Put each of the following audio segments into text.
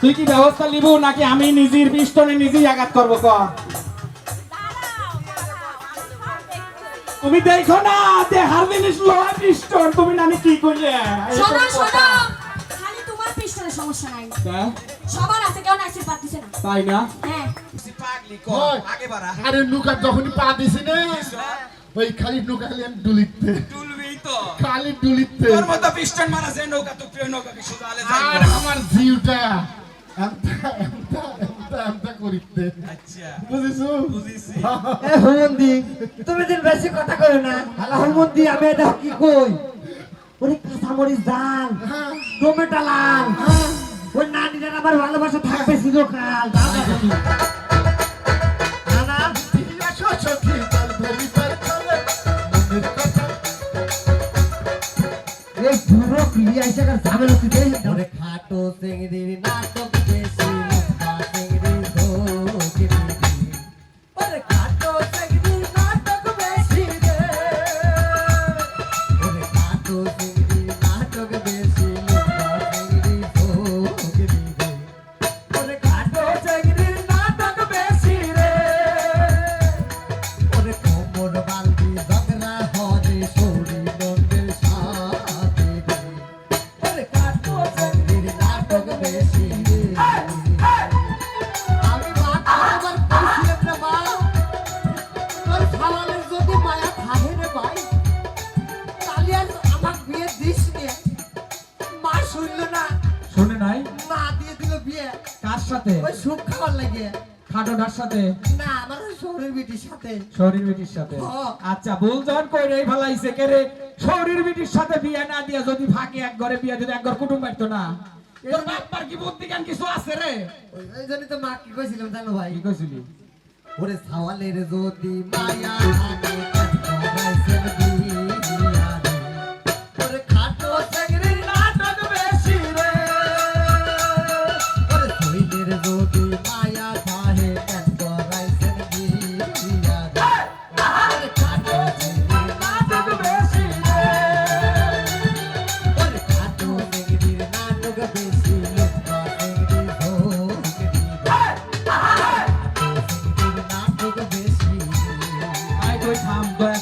তুই কি ব্যবস্থা নিব নাকি আমি নিজের পিস্টনে নিজেই আঘাত করব ক? তুমি দেখো না দেহার জিনিস লোহা পিস্টন তুমি নানি কি করলে শোনো শোনো খালি তোমার পিস্টনের সমস্যা নাই। হ্যাঁ? সবার আছে কেউ না তাই না? হ্যাঁ। পাগলি হয়। আগে বাড়া। আরে নুকা যখনই পা দিছি না ওই খালি নুকা ডুলিতে। তুলবি তো খালি ডুলিতে তোর মতো পিস্টন মারা যায় নৌকা তো প্রিয় নৌকাকে সোজা আলে আর আমার জিউটা আচ্ছা। তুমি দিন বেশি কথা কই না হুমন্দি আমি এটা কি কই? ওরে কাঁচামরিচ ডাল টমেটো লাল ওই নানিরা আমার ভালোবাসা থাকবে চিরকাল। পুরো ক্লিয়া এসে কার ঝামেলা তুই খাটো চিংড়ির নাটক সাথে? ওই সুখ খাওয়ার লাগে। খাটোটার সাথে? না, আমার ওই শহরের বিটির সাথে। শরীর বিটির সাথে। আচ্ছা ভুল যখন কইরে ফেলাইছে কে রে? শরীর বিটির সাথে বিয়ে না দিয়া যদি ফাঁকে এক ঘরে বিয়ে দিতে এক ঘর কুটুম পাইতো না? তোর বাপ্পার কি বুদ্ধি জ্ঞান কিছু আছে রে? ওই জন্যই তো মা কি কইছিলাম জানো ভাই? কি কইছিলি? ওরে সাওয়ালের যদি মায়া থাকে কাজরাইছেন বিয়া।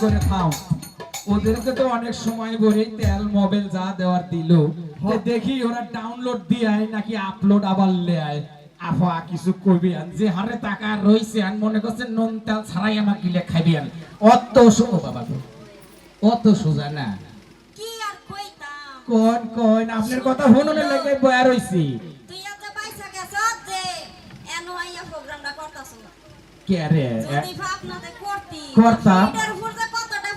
করে ওদেরকে তো অনেক সময় ভরে তেল মোবাইল যা দেওয়ার দিল। দেখি ওরা ডাউনলোড দিয়ে নাকি আপলোড আবার লে আয়। আফা কিছু করবি আন। যে হারে টাকা রইছে আন মনে করছে নুন তেল ছাড়াই আমার গিলে খাইবি আন। অত সো বাবা অত সোজা না। কি আর কইতাম? কোন কোন আপনার কথা শুনুনে লাগে বয়া রইছি। তুই আজ পয়সা যে এনো আইয়া প্রোগ্রামটা করতাছ কে রে? যদি ভাবনাতে করতি করতাম। এটার উপর যে কতটা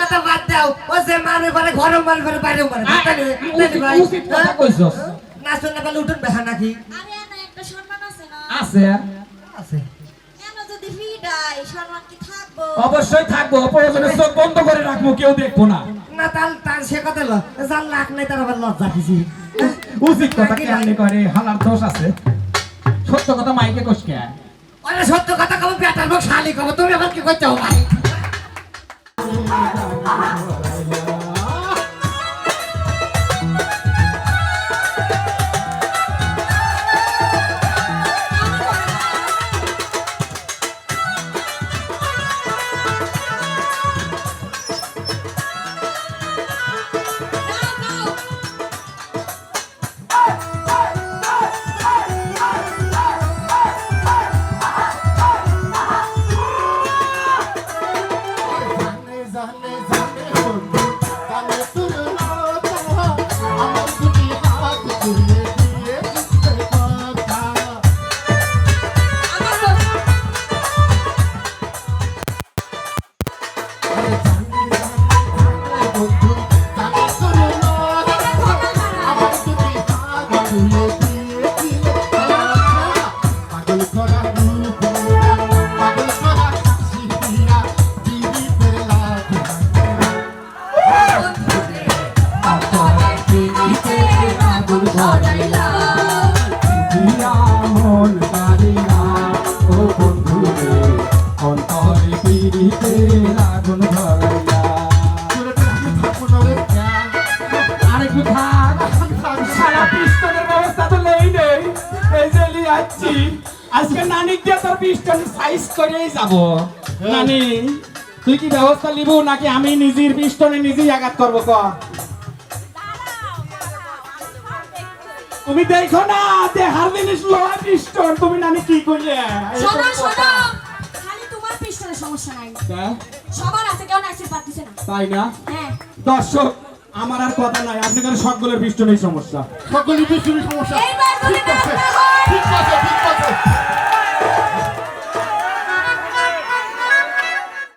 কথা বাদ দাও। ও যে মানে মানে পারে বাইরেও পারে জানি জানি ভাই। উচিত কথা কইছস। পারলে উঠুন বেহা নাকি? আরে একটা সম্মান আছে না? আছে। আছে। এনো যদি ফিডাই সম্মান কি থাকব? অবশ্যই থাকব চোখ বন্ধ করে রাখব কেউ দেখব না। না তাল তার সে কথা লো যার লাখ নাই তার আবার লজ্জা উচিত কথা কেমনি করে হালার দোষ আছে। সত্য কথা মাইকে কষকে ওরে সত্য কথা কব বেটার মুখ শালি কব তুমি আবার কি করতে ভাই? পিস্টন সাইজ করেই যাব। নানি তুই কি ব্যবস্থা নিব নাকি আমি নিজের পিস্টনে নিজেই আঘাত করব ক? তুমি দেখো না দেহার জিনিস লোহা পিস্টন তুমি নানি কি করলে? শোনো শোনো। খালি তোমার পিস্টনের সমস্যা নাই। হ্যাঁ, সবার আছে কেউ নাইসে পারতেছে না। তাই না? হ্যাঁ। দর্শক আমার আর কথা নাই। আপনাদের সকলের সমস্যা? সমস্যা। ঠিক আছে ঠিক আছে ঠিক আছে।